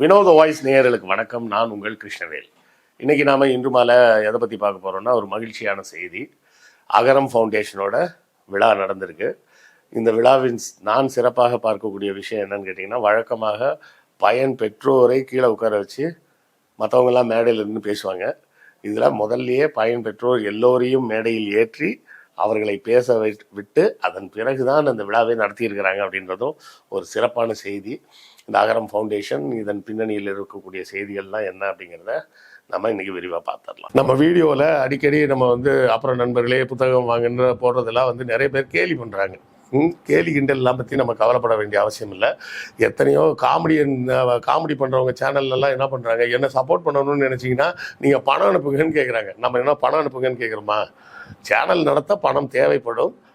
வினோத வாய்ஸ் நேயர்களுக்கு வணக்கம். நான் உங்கள் கிருஷ்ணவேல். இன்னைக்கு நாம இன்று மாலை எதை பற்றி பார்க்க போறோம்னா ஒரு மகிழ்ச்சியான செய்தி. அகரம் ஃபவுண்டேஷனோட விழா நடந்திருக்கு. இந்த விழாவின் நான் சிறப்பாக பார்க்கக்கூடிய விஷயம் என்னன்னு கேட்டிங்கன்னா வழக்கமாக பயன் பெற்றோரை கீழே உட்கார வச்சு மற்றவங்கெல்லாம் மேடையில் இருந்து பேசுவாங்க. இதில் முதல்லயே பயன் பெற்றோர் எல்லோரையும் மேடையில் ஏற்றி அவர்களை பேச விட்டு அதன் பிறகுதான் அந்த விழாவை நடத்தியிருக்கிறாங்க அப்படின்றதும் ஒரு சிறப்பான செய்தி. இந்த அகரம் ஃபவுண்டேஷன் இதன் பின்னணியில் இருக்கக்கூடிய செய்திகள்லாம் என்ன அப்படிங்கிறத நம்ம இன்னைக்கு விரிவாக பார்த்துடலாம் நம்ம வீடியோவில் அடிக்கடி நம்ம வந்து அப்புறம் நண்பர்களே புத்தகம் வாங்குன்ற போடுறதெல்லாம் வந்து நிறைய பேர் கேலி பண்ணுறாங்க கேலி கிண்டல்லாம் பற்றி நம்ம கவலைப்பட வேண்டிய அவசியம் இல்லை. எத்தனையோ காமெடியன் காமெடி பண்ணுறவங்க சேனல்லலாம் என்ன பண்ணுறாங்க என்ன சப்போர்ட் பண்ணணும்னு நினச்சிங்கன்னா நீங்கள் பணம் அனுப்புங்கன்னு கேட்குறாங்க நம்ம என்ன பணம் அனுப்புங்கன்னு கேட்குறோமா சேனல் நடத்த பணம் தேவைப்படும்.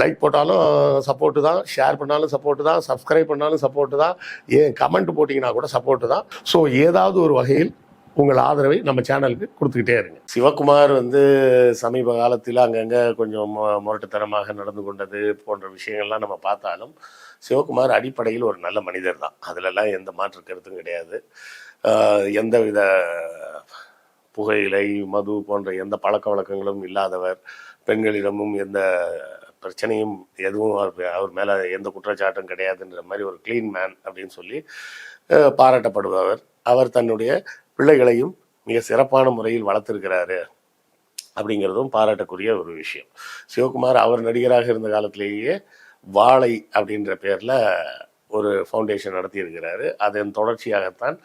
லைக் போட்டாலும் சப்போர்ட்டு தான் ஷேர் பண்ணாலும் சப்போர்ட்டு தான் சப்ஸ்கிரைப் பண்ணாலும் சப்போர்ட்டு தான் ஏன் கமெண்ட் போட்டிங்கன்னா கூட சப்போர்ட்டு தான். ஸோ ஏதாவது ஒரு வகையில் உங்கள் ஆதரவை நம்ம சேனலுக்கு கொடுத்துக்கிட்டே இருங்க. சிவகுமார் வந்து சமீப காலத்தில் அங்கங்கே கொஞ்சம் முரட்டுத்தனமாக நடந்து கொண்டது போன்ற விஷயங்கள்லாம் நம்ம பார்த்தாலும் சிவகுமார் அடிப்படையில் ஒரு நல்ல மனிதர் தான். அதிலெல்லாம் எந்த மாற்று கருத்தும் கிடையாது. எந்த எந்தவித புகையிலை மது போன்ற எந்த பழக்க வழக்கங்களும் இல்லாதவர் பெண்களிடமும் எந்த பிரச்சனையும் எதுவும் அவர் அவர் மேலே எந்த குற்றச்சாட்டும் கிடையாதுன்ற மாதிரி ஒரு க்ளீன் மேன் அப்படின்னு சொல்லி பாராட்டப்படுபவர். அவர் தன்னுடைய பிள்ளைகளையும் மிக சிறப்பான முறையில் வளர்த்துருக்கிறாரு அப்படிங்கிறதும் பாராட்டக்கூடிய ஒரு விஷயம். சிவகுமார் அவர் நடிகராக இருந்த காலத்திலேயே வாழை அப்படின்ற பேரில் ஒரு ஃபவுண்டேஷன் நடத்தியிருக்கிறாரு. அதன் தொடர்ச்சியாகத்தான்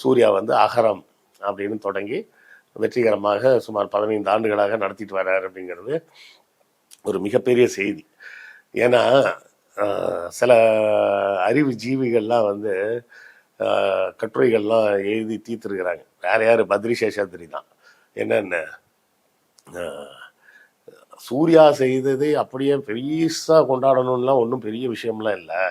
சூர்யா வந்து அகரம் அப்படின்னு தொடங்கி வெற்றிகரமாக சுமார் பதினைந்து ஆண்டுகளாக நடத்திட்டு வர்றாரு அப்படிங்கிறது ஒரு மிகப்பெரிய செய்தி. ஏன்னா சில அறிவு ஜீவிகள்லாம் வந்து கட்டுரைகள்லாம் எழுதி தீர்த்துருக்கிறாங்க. வேறு யார்? பத்ரி சேஷாத்ரி தான். என்னென்ன? சூர்யா செய்ததை அப்படியே பெருசாக கொண்டாடணும்லாம் ஒன்றும் பெரிய விஷயம்லாம் இல்லை.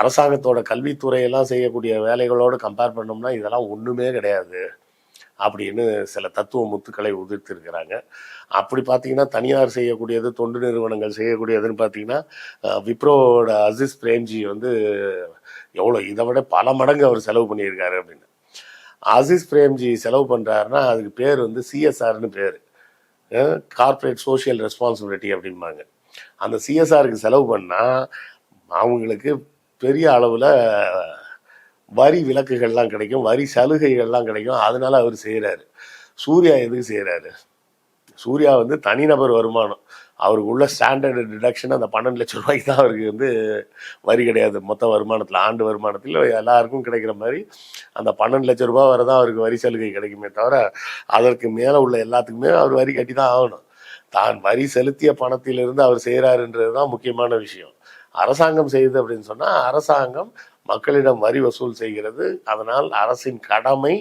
அரசாங்கத்தோட கல்வித்துறையெல்லாம் செய்யக்கூடிய வேலைகளோடு கம்பேர் பண்ணோம்னா இதெல்லாம் ஒன்றுமே கிடையாது. அப்படின்னு சில தத்துவ முத்துக்களை உதிர்த்திருக்கிறாங்க. அப்படி பார்த்தீங்கன்னா தனியார் செய்யக்கூடியது தொண்டு நிறுவனங்கள் செய்யக்கூடியதுன்னு பார்த்தீங்கன்னா விப்ரோட விப்ரோவோட அசிஸ் பிரேம்ஜி வந்து எவ்வளோ இதை விட பல மடங்கு அவர் செலவு பண்ணியிருக்காரு அப்படின்னு. அசிஸ் பிரேம்ஜி செலவு பண்ணுறாருன்னா அதுக்கு பேர் வந்து சிஎஸ்ஆர்னு பேர். கார்ப்பரேட் சோஷியல் ரெஸ்பான்சிபிலிட்டி அப்படிம்பாங்க. அந்த சிஎஸ்ஆருக்கு செலவு பண்ணால் அவங்களுக்கு பெரிய அளவில் வரி விலக்குகள்லாம் கிடைக்கும் வரி சலுகைகள்லாம் கிடைக்கும். அதனால அவர் செய்கிறாரு சூர்யா எதுக்கு செய்கிறாரு சூர்யா வந்து தனிநபர் வருமானம். அவருக்கு உள்ள ஸ்டாண்டர்டு டிடக்ஷன் அந்த பன்னெண்டு லட்சம் ரூபாய்க்கு தான் அவருக்கு வந்து வரி கிடையாது. மொத்த வருமானத்தில் ஆண்டு வருமானத்தில் எல்லாருக்கும் கிடைக்கிற மாதிரி அந்த பன்னெண்டு லட்சம் ரூபாய் வரை தான் அவருக்கு வரி சலுகை கிடைக்குமே தவிர அதற்கு மேலே உள்ள எல்லாத்துக்குமே அவர் வரி கட்டி தான் ஆகணும். தான் வரி செலுத்திய பணத்திலிருந்து அவர் செய்கிறாருன்றது தான் முக்கியமான விஷயம். அரசாங்கம் செய்யுது அப்படின்னு சொன்னால் அரசாங்கம் மக்களிடம் வரி வசூல் செய்கிறது. அதனால் அரசின் கடமை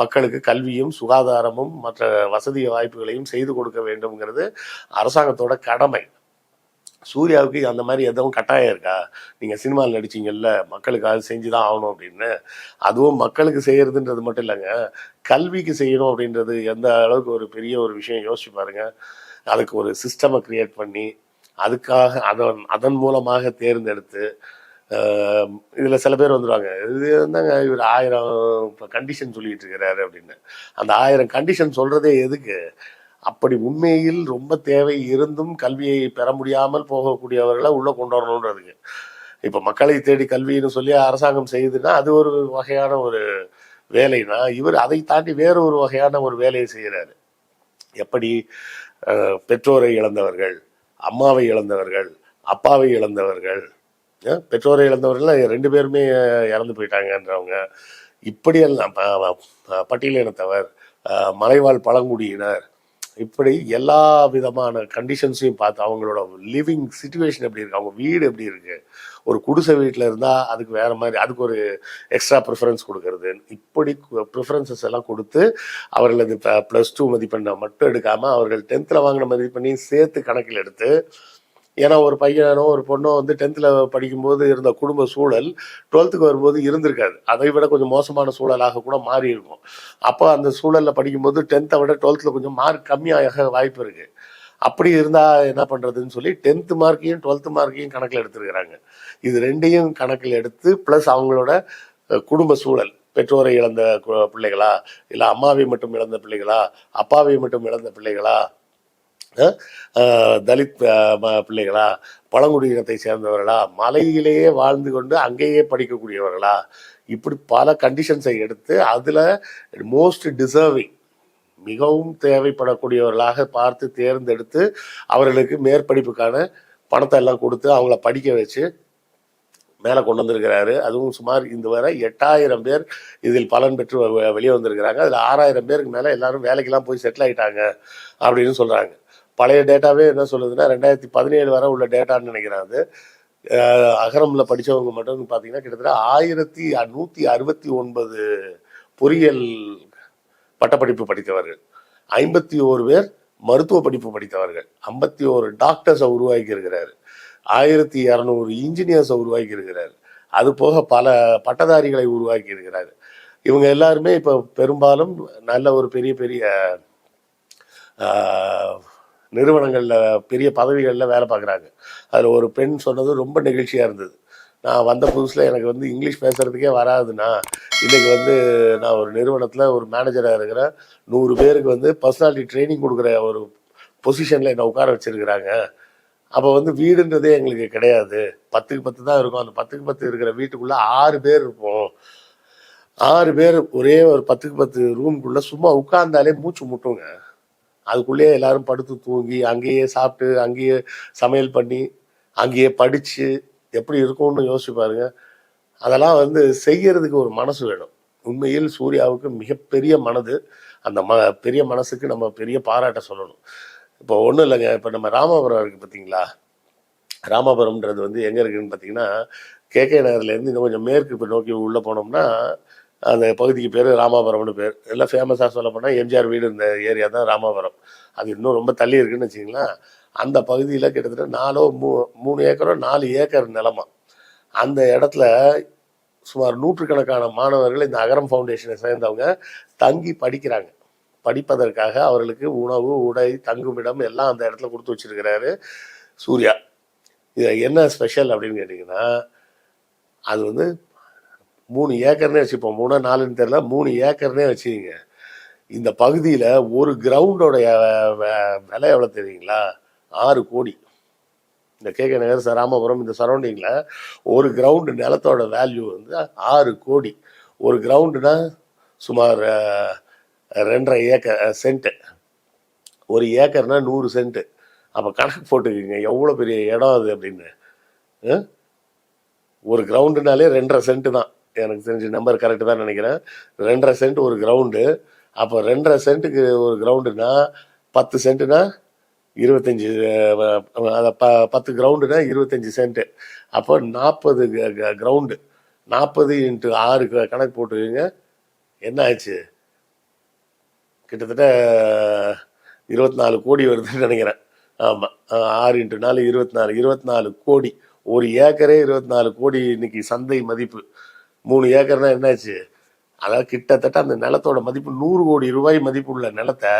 மக்களுக்கு கல்வியும் சுகாதாரமும் மற்ற வசதி வாய்ப்புகளையும் செய்து கொடுக்க வேண்டும்ங்கிறது அரசாங்கத்தோட கடமை. சூர்யாவுக்கு அந்த மாதிரி எதுவும் கட்டாயம் இருக்கா? நீங்கள் சினிமாவில் நடிச்சிங்கல்ல மக்களுக்கு அது செஞ்சு தான் ஆகணும் அப்படின்னு. அதுவும் மக்களுக்கு செய்யறதுன்றது மட்டும் இல்லைங்க. கல்விக்கு செய்யணும் அப்படின்றது எந்த அளவுக்கு ஒரு பெரிய ஒரு விஷயம் யோசிச்சு பாருங்க. அதுக்கு ஒரு சிஸ்டமை கிரியேட் பண்ணி அதுக்காக அதன் அதன் மூலமாக தேர்ந்தெடுத்து இதில் சில பேர் வந்துடுவாங்க இது என்னங்க இவர் ஆயிரம் இப்போ கண்டிஷன் சொல்லிட்டு இருக்கிறாரு அப்படின்னு. அந்த ஆயிரம் கண்டிஷன் சொல்றதே எதுக்கு? அப்படி உண்மையில் ரொம்ப தேவை இருந்தும் கல்வியை பெற முடியாமல் போகக்கூடியவர்களை உள்ள கொண்டு வரணுன்றதுக்கு இப்போ மக்களை தேடி கல்வின்னு சொல்லி அரசாங்கம் செய்யுதுன்னா அது ஒரு வகையான ஒரு வேலைனா இவர் அதை தாண்டி வேற ஒரு வகையான ஒரு வேலையை செய்கிறாரு எப்படி? பெற்றோரை இழந்தவர்கள் அம்மாவை இழந்தவர்கள் அப்பாவை இழந்தவர்கள் பெற்றோரை இழந்தவர்கள் ரெண்டு பேருமே இறந்து போயிட்டாங்கன்றவங்க. இப்படியெல்லாம் பட்டியலினத்தவர் மலைவாழ் பழங்குடியினர். இப்படி எல்லா விதமான கண்டிஷன்ஸையும் பார்த்து அவங்களோட லிவிங் சுச்சுவேஷன் எப்படி இருக்கு அவங்க வீடு எப்படி இருக்கு ஒரு குடிசை வீட்டில் இருந்தால் அதுக்கு வேற மாதிரி அதுக்கு ஒரு எக்ஸ்ட்ரா ப்ரிஃபரன்ஸ் கொடுக்கறது. இப்படி ப்ரிஃபரன்சஸ் எல்லாம் கொடுத்து அவர்களது ப்ளஸ் டூ மதிப்பெண்ணை மட்டும் எடுக்காமல் அவர்கள் டென்த்தில் வாங்கின மதிப்பெண்ணையும் சேர்த்து கணக்கில் எடுத்து ஏன்னா ஒரு பையனோ ஒரு பொண்ணோ வந்து டென்த்தில் படிக்கும்போது இருந்த குடும்ப சூழல் டுவெல்த்துக்கு வரும்போது இருந்திருக்காது. அதை விட கொஞ்சம் மோசமான சூழலாக கூட மாறி இருக்கும். அப்போ அந்த சூழலில் படிக்கும்போது டென்த்தை விட டுவெல்த்தில் கொஞ்சம் மார்க் கம்மியாக வாய்ப்பு இருக்குது அப்படி இருந்தால் என்ன பண்ணுறதுன்னு சொல்லி டென்த்து மார்க்கையும் டுவெல்த்து மார்க்கையும் கணக்கில் எடுத்துருக்கிறாங்க. இது ரெண்டையும் கணக்கில் எடுத்து ப்ளஸ் அவங்களோட குடும்ப சூழல். பெற்றோரை இழந்த கு- பிள்ளைகளா? இல்லை அம்மாவை மட்டும் இழந்த பிள்ளைகளா? அப்பாவை மட்டும் இழந்த பிள்ளைகளா? தலித் பிள்ளைகளா பழங்குடியினத்தை சேர்ந்தவர்களா மலையிலேயே வாழ்ந்து கொண்டு அங்கேயே படிக்கக்கூடியவர்களா இப்படி பல கண்டிஷன்ஸை எடுத்து அதில் மோஸ்ட் டிசர்விங் மிகவும் தேவைப்படக்கூடியவர்களாக பார்த்து தேர்ந்தெடுத்து அவர்களுக்கு மேற்படிப்புக்கான பணத்தை எல்லாம் கொடுத்து அவங்கள படிக்க வச்சு மேலே கொண்டு வந்திருக்கிறாரு. அதுவும் சுமார் இந்த வரை எட்டாயிரம் பேர் இதில் பலன் பெற்று வெளியே வந்திருக்கிறாங்க. அதில் ஆறாயிரம் பேருக்கு மேலே எல்லாரும் வேலைக்கெல்லாம் போய் செட்டில் ஆகிட்டாங்க அப்படின்னு சொல்கிறாங்க பழைய டேட்டாவே என்ன சொல்லுதுன்னா ரெண்டாயிரத்தி பதினேழு வரை உள்ள டேட்டான்னு நினைக்கிறேன் அது. அஹ் அகரமில் படித்தவங்க மட்டும் பார்த்தீங்கன்னா கிட்டத்தட்ட ஆயிரத்தி நூற்றி அறுபத்தி ஒன்பது பொறியியல் பட்டப்படிப்பு படித்தவர்கள். ஐம்பத்தி ஓரு பேர் மருத்துவ படிப்பு படித்தவர்கள். ஐம்பத்தி ஓரு டாக்டர்ஸை உருவாக்கி இருக்கிறாரு ஆயிரத்தி இரநூறு இன்ஜினியர்ஸை உருவாக்கி இருக்கிறார் அது போக பல பட்டதாரிகளை உருவாக்கி இருக்கிறார் இவங்க எல்லாருமே இப்போ பெரும்பாலும் நல்ல ஒரு பெரிய பெரிய நிறுவனங்களில் பெரிய பதவிகளில் வேலை பார்க்குறாங்க. அதில் ஒரு பெண் சொன்னது ரொம்ப நெகிழ்ச்சியாக இருந்தது. நான் வந்த புதுசில் எனக்கு வந்து இங்கிலீஷ் பேசுகிறதுக்கே வராதுண்ணா இன்றைக்கி வந்து நான் ஒரு நிறுவனத்தில் ஒரு மேனேஜராக இருக்கிறேன். நூறு பேருக்கு வந்து பர்சனாலிட்டி ட்ரைனிங் கொடுக்குற ஒரு பொசிஷனில் என்னை உட்கார வச்சுருக்கிறாங்க. அப்போ வந்து வீடுன்றதே எங்களுக்கு கிடையாது. பத்துக்கு பத்து தான் இருக்கும். அந்த பத்துக்கு பத்து இருக்கிற வீட்டுக்குள்ளே ஆறு பேர் இருப்போம். ஆறு பேர் ஒரே ஒரு பத்துக்கு பத்து ரூம்குள்ளே சும்மா உட்கார்ந்தாலே மூச்சு முட்டுங்க. அதுக்குள்ளேயே எல்லாரும் படுத்து தூங்கி அங்கேயே சாப்பிட்டு அங்கேயே சமையல் பண்ணி அங்கேயே படித்து எப்படி இருக்கும்னு யோசிச்சு பாருங்க. அதெல்லாம் வந்து செய்யறதுக்கு ஒரு மனசு வேணும். உண்மையில் சூர்யாவுக்கு மிகப்பெரிய மனது அந்த ம பெரிய மனசுக்கு நம்ம பெரிய பாராட்ட சொல்லணும். இப்போ ஒன்றும் இல்லைங்க. இப்போ நம்ம ராமபுரம் இருக்குது பார்த்தீங்களா? ராமபுரம்ன்றது வந்து எங்கே இருக்குன்னு பார்த்தீங்கன்னா கேகே நகர்லேருந்து இன்னும் கொஞ்சம் மேற்கு இப்போ நோக்கி உள்ளே போனோம்னா அந்த பகுதிக்கு பேர் ராமாபுரம்னு பேர். எல்லாம் ஃபேமஸாக சொல்ல போனால் எம்ஜிஆர் வீடு இந்த ஏரியா தான் ராமாபுரம். அது இன்னும் ரொம்ப தள்ளி இருக்குன்னு வச்சிங்களேன் அந்த பகுதியில் கிட்டத்தட்ட நாலோ மூ மூணு ஏக்கரோ நாலு ஏக்கர் நிலமா. அந்த இடத்துல சுமார் நூற்றுக்கணக்கான மாணவர்கள் இந்த அகரம் ஃபவுண்டேஷனை சேர்ந்தவங்க தங்கி படிக்கிறாங்க. படிப்பதற்காக அவர்களுக்கு உணவு உடை தங்குமிடம் எல்லாம் அந்த இடத்துல கொடுத்து வச்சிருக்கிறாரு சூர்யா. இதில் என்ன ஸ்பெஷல் அப்படின்னு கேட்டிங்கன்னா அது வந்து மூணு ஏக்கர்னே வச்சுப்போம். மூணு நாலுன்னு தெரியல. மூணு ஏக்கர்னே வச்சுக்கிங்க. இந்த பகுதியில் ஒரு கிரவுண்டோடைய விலை எவ்வளோ தெரியுங்களா? ஆறு கோடி. இந்த கேகே நகர் ராமபுரம் இந்த சரௌண்டிங்கில் ஒரு கிரவுண்டு நிலத்தோட வேல்யூ வந்து ஆறு கோடி. ஒரு கிரவுண்டுனா சுமார் ரெண்டரை ஏக்கர் சென்ட்டு ஒரு ஏக்கர்னா நூறு சென்ட்டு அப்போ கணக்கு போட்டுக்கோங்க. எவ்வளோ பெரிய இடம் அது அப்படின்னு. ஒரு கிரவுண்டுனாலே ரெண்டரை சென்ட்டு தான். எனக்கு தெரிஞ்ச நம்பர் கரெக்டு தான் நினைக்கிறேன். ரெண்டரை சென்ட் ஒரு கிரவுண்டு அப்போ ரெண்டரை சென்ட்டுக்கு ஒரு கிரவுண்டுனா பத்து சென்ட்டுனா இருபத்தஞ்சி அதை ப பத்து கிரவுண்டுனா இருபத்தஞ்சி சென்ட்டு அப்போ நாற்பது கிரவுண்டு நாற்பது இன்ட்டு ஆறு க- கணக்கு போட்டுக்கோங்க. என்ன ஆச்சு? கிட்டத்தட்ட இருபத்தி நாலு கோடி வருதுன்னு நினைக்கிறேன். ஆமாம் ஆறு இன்ட்டு நாலு இருபத்தி நாலு இருபத்தி நாலு கோடி. ஒரு ஏக்கரே இருபத்தி நாலு கோடி இன்னைக்கு சந்தை மதிப்பு. மூணு ஏக்கர்னா என்னாச்சு? அதாவது கிட்டத்தட்ட அந்த நிலத்தோட மதிப்பு நூறு கோடி ரூபாய் மதிப்புள்ள நிலத்தை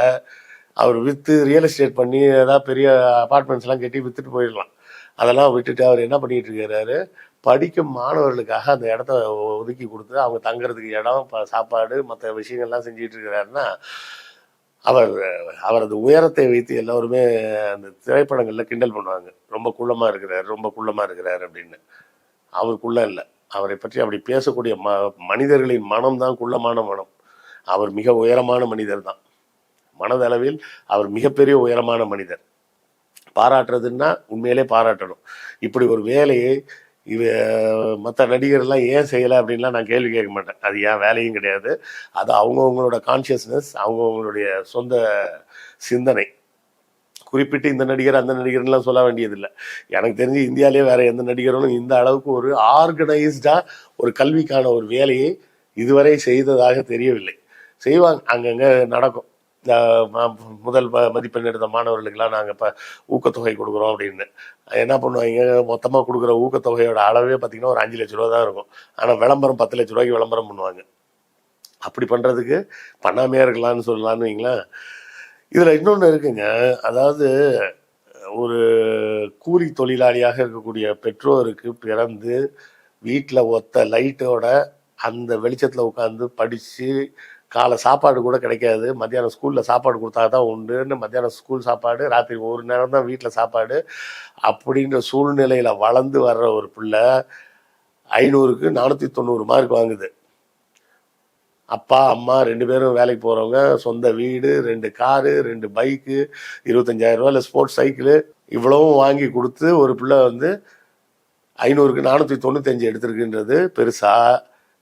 அவர் விற்று ரியல் எஸ்டேட் பண்ணி ஏதாவது பெரிய அபார்ட்மெண்ட்ஸ்லாம் கட்டி விற்றுட்டு போயிடலாம். அதெல்லாம் விட்டுட்டு அவர் என்ன பண்ணிட்டு இருக்கிறாரு? படிக்கும் மாணவர்களுக்காக அந்த இடத்த ஒதுக்கி கொடுத்து அவங்க தங்குறதுக்கு இடம் சாப்பாடு மற்ற விஷயங்கள்லாம் செஞ்சிட்டு இருக்கிறாருன்னா அவர் அவரது உயரத்தை வைத்து எல்லோருமே அந்த திரைப்படங்கள்ல கிண்டல் பண்ணுவாங்க. ரொம்ப குள்ளமாக இருக்கிறார் ரொம்ப குள்ளமா இருக்கிறார் அப்படின்னு. அவருக்குள்ள இல்லை. அவரை பற்றி அப்படி பேசக்கூடிய ம மனிதர்களின் மனம் தான் குள்ளமான மனம். அவர் மிக உயரமான மனிதர் தான். மனதளவில் அவர் மிகப்பெரிய உயரமான மனிதர். பாராட்டுறதுன்னா உண்மையிலே பாராட்டணும். இப்படி ஒரு வேலையை இது மற்ற நடிகர்லாம் ஏன் செய்யலை அப்படின்லாம் நான் கேள்வி கேட்க மாட்டேன். அது ஏன் வேலையும் கிடையாது. அது அவங்கவுங்களோட கான்ஷியஸ்னஸ் அவங்கவுங்களுடைய சொந்த சிந்தனை. குறிப்பிட்டு இந்த நடிகர் அந்த நடிகர்லாம் சொல்ல வேண்டியதில்லை. எனக்கு தெரிஞ்சு இந்தியாவிலே வேற எந்த நடிகரும் இந்த அளவுக்கு ஒரு ஆர்கனைஸ்டா ஒரு கல்விக்கான ஒரு வேலையை இதுவரை செய்ததாக தெரியவில்லை. செய்வாங்க அங்கங்க நடக்கும். ம- முதல் மதிப்பெண் எடுத்த மாணவர்களுக்கெல்லாம் நாங்கள் இப்போ ஊக்கத்தொகை கொடுக்குறோம் அப்படின்னு. என்ன பண்ணுவாங்க மொத்தமாக கொடுக்குற ஊக்கத்தொகையோட அளவே பார்த்தீங்கன்னா ஒரு அஞ்சு லட்ச ரூபா தான் இருக்கும். ஆனால் விளம்பரம் பத்து லட்ச ரூபாய்க்கு விளம்பரம் பண்ணுவாங்க. அப்படி பண்ணுறதுக்கு பண்ணாமையாக இருக்கலாம்னு சொல்லலாம்னு வைங்களேன். இதில் இன்னொன்று இருக்குங்க. அதாவது ஒரு கூலி தொழிலாளியாக இருக்கக்கூடிய பெற்றோருக்கு பிறந்து வீட்டில் ஒத்த லைட்டோட அந்த வெளிச்சத்தில் உட்காந்து படித்து காலை சாப்பாடு கூட கிடைக்காது. மத்தியானம் ஸ்கூலில் சாப்பாடு கொடுத்தா தான் உண்டுன்னு மத்தியானம் ஸ்கூல் சாப்பாடு ராத்திரி ஒரு நேரம் தான் வீட்டில் சாப்பாடு அப்படின்ற சூழ்நிலையில் வளர்ந்து வர்ற ஒரு பிள்ளை ஐநூறுக்கு நானூற்றி தொண்ணூறு மார்க் வாங்குது. அப்பா அம்மா ரெண்டு பேரும் வேலைக்கு போகிறவங்க சொந்த வீடு ரெண்டு காரு ரெண்டு பைக்கு இருபத்தஞ்சாயிரம் இல்லை ஸ்போர்ட்ஸ் சைக்கிள் இவ்வளவும் வாங்கி கொடுத்து ஒரு பிள்ளை வந்து ஐநூறுக்கு நானூற்றி தொண்ணூத்தஞ்சு எடுத்திருக்குன்றது பெருசா?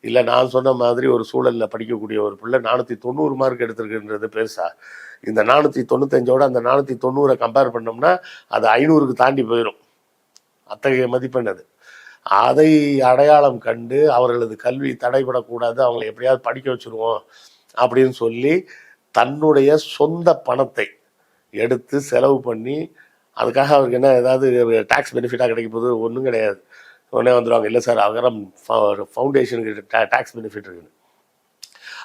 இல்லை நான் சொன்ன மாதிரி ஒரு சூழலில் படிக்கக்கூடிய ஒரு பிள்ளை நானூற்றி தொண்ணூறு மார்க் எடுத்திருக்குன்றது பெருசா? இந்த நானூற்றி தொண்ணூத்தஞ்சோட அந்த நானூற்றி தொண்ணூறை கம்பேர் பண்ணோம்னா அது ஐநூறுக்கு தாண்டி போயிடும் அத்தகைய மதிப்பெண் அது. அதை அடையாளம் கண்டு அவர்களது கல்வி தடைபடக்கூடாது அவங்களை எப்படியாவது படிக்க வச்சுருவோம் அப்படின்னு சொல்லி தன்னுடைய சொந்த பணத்தை எடுத்து செலவு பண்ணி அதுக்காக அவருக்கு என்ன ஏதாவது டேக்ஸ் பெனிஃபிட்டாக கிடைக்க போது ஒன்றும் கிடையாது. உடனே வந்துடுவாங்க இல்லை சார் அகரம் ஃபவுண்டேஷனுக்கு டேக்ஸ் பெனிஃபிட் இருக்குது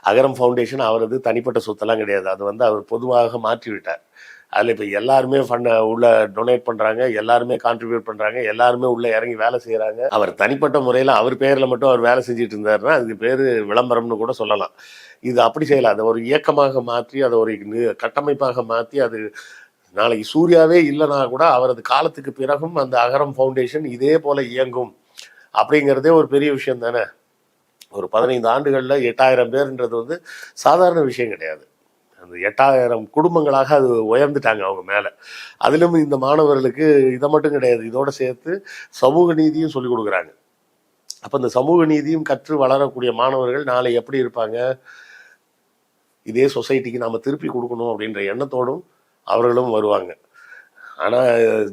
அகரம் ஃபவுண்டேஷன் அவரது தனிப்பட்ட சொத்தெல்லாம் கிடையாது. அது வந்து அவர் பொதுவாக மாற்றிவிட்டார். அதில் இப்போ எல்லாருமே ஃபண்ட் உள்ள டொனேட் பண்ணுறாங்க எல்லாருமே கான்ட்ரிபியூட் பண்ணுறாங்க எல்லாருமே உள்ள இறங்கி வேலை செய்கிறாங்க அவர் தனிப்பட்ட முறையில் அவர் பேரில் மட்டும் அவர் வேலை செஞ்சுட்டு இருந்தாருன்னா அதுக்கு பேர் விளம்பரம்னு கூட சொல்லலாம். இது அப்படி செய்யலாம் அதை ஒரு இயக்கமாக மாற்றி அதை ஒரு நி- கட்டமைப்பாக மாற்றி அது நாளைக்கு சூர்யாவே இல்லைனா கூட அவரது காலத்துக்கு பிறகும் அந்த அகரம் ஃபவுண்டேஷன் இதே போல இயங்கும். அப்படிங்கிறதே ஒரு பெரிய விஷயம் தானே? ஒரு பதினைந்து ஆண்டுகளில் எட்டாயிரம் பேர்ன்றது வந்து சாதாரண விஷயம் கிடையாது. அந்த எட்டாயிரம் குடும்பங்களாக அது உயர்ந்துட்டாங்க அவங்க மேலே. அதிலும் இந்த மாணவர்களுக்கு இதை மட்டும் கிடையாது. இதோட சேர்த்து சமூக நீதியும் சொல்லிக் கொடுக்குறாங்க. அப்போ இந்த சமூக நீதியும் கற்று வளரக்கூடிய மாணவர்கள் நாளை எப்படி இருப்பாங்க? இதே சொசைட்டிக்கு நாம் திருப்பி கொடுக்கணும் அப்படின்ற எண்ணத்தோடும் அவர்களும் வருவாங்க. ஆனால்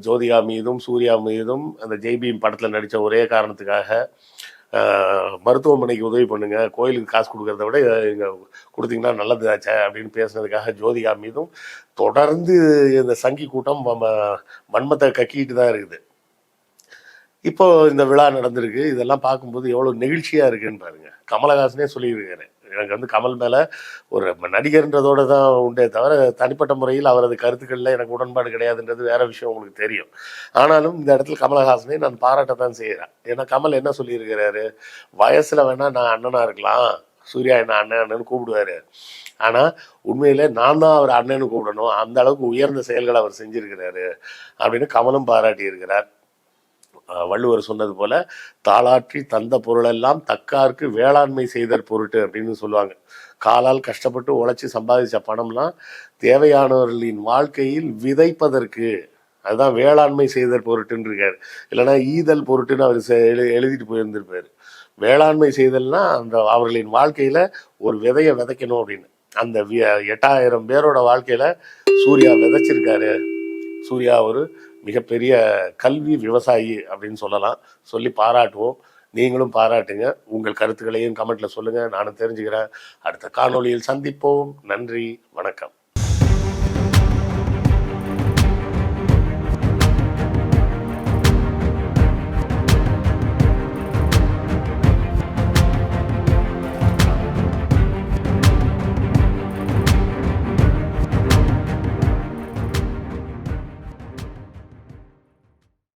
ஜோதிகா மீதும் சூர்யா மீதும் அந்த ஜெய்பீம் படத்தில் நடித்த ஒரே காரணத்துக்காக மருத்துவமனைக்கு உதவி பண்ணுங்க. கோயிலுக்கு காசு கொடுக்கறத விட இங்கே கொடுத்தீங்கன்னா நல்லது ஆச்சே அப்படின்னு பேசுனதுக்காக ஜோதிகா மீதும் தொடர்ந்து இந்த சங்கி கூட்டம் நம்ம மன்மத்தை கக்கிட்டு தான் இருக்குது. இப்போ இந்த விழா நடந்திருக்கு. இதெல்லாம் பார்க்கும்போது எவ்வளோ நெகிழ்ச்சியாக இருக்குன்னு பாருங்க. கமலஹாசனே சொல்லியிருக்காரு. எனக்கு வந்து கமல் மேலே ஒரு நடிகர்ன்றதோட தான் உண்டே தவிர தனிப்பட்ட முறையில் அவரது கருத்துக்களில் எனக்கு உடன்பாடு கிடையாதுன்றது வேற விஷயம் உங்களுக்கு தெரியும். ஆனாலும் இந்த இடத்துல கமலஹாசனை நான் பாராட்டத்தான் செய்கிறேன் ஏன்னா கமல் என்ன சொல்லியிருக்கிறாரு? வயசில் வேணால் நான் அண்ணனாக இருக்கலாம். சூர்யா என்ன அண்ணன் அண்ணன்னு கூப்பிடுவாரு. ஆனால் உண்மையில நான் தான் அவர் அண்ணன்னு கூப்பிடணும். அந்த அளவுக்கு உயர்ந்த செயல்களை அவர் செஞ்சிருக்கிறாரு அப்படின்னு கமலும் பாராட்டி இருக்கிறார் வள்ளுவர் சொன்னது போல தாளாற்றி தந்த பொருளெல்லாம் தக்கார்க்கு வேளாண்மை செய்தற் பொருட்டு அப்படின்னு சொல்லுவாங்க. காலால் கஷ்டப்பட்டு உழைச்சி சம்பாதிச்ச பணம்லாம் தேவையானவர்களின் வாழ்க்கையில் விதைப்பதற்கு அதுதான் வேளாண்மை செய்தற் பொருட்டுன்னு இருக்காரு இல்லைன்னா ஈதல் பொருட்டுன்னு அவர் செ- எழு- எழுதிட்டு போயிருந்திருப்பாரு. வேளாண்மை செய்தல்னா அந்த அவர்களின் வாழ்க்கையில ஒரு விதையை விதைக்கணும் அப்படின்னு. அந்த எட்டாயிரம் பேரோட வாழ்க்கையில சூர்யா விதைச்சிருக்காரு. சூர்யா ஒரு மிகப்பெரிய கல்வி விவசாயி அப்படின்னு சொல்லலாம். சொல்லி பாராட்டுவோம். நீங்களும் பாராட்டுங்க. உங்கள் கருத்துக்களையும் கமெண்ட்ல சொல்லுங்க. நானும் தெரிஞ்சுக்கிறேன். அடுத்த காணொளியில் சந்திப்போம். நன்றி. வணக்கம்.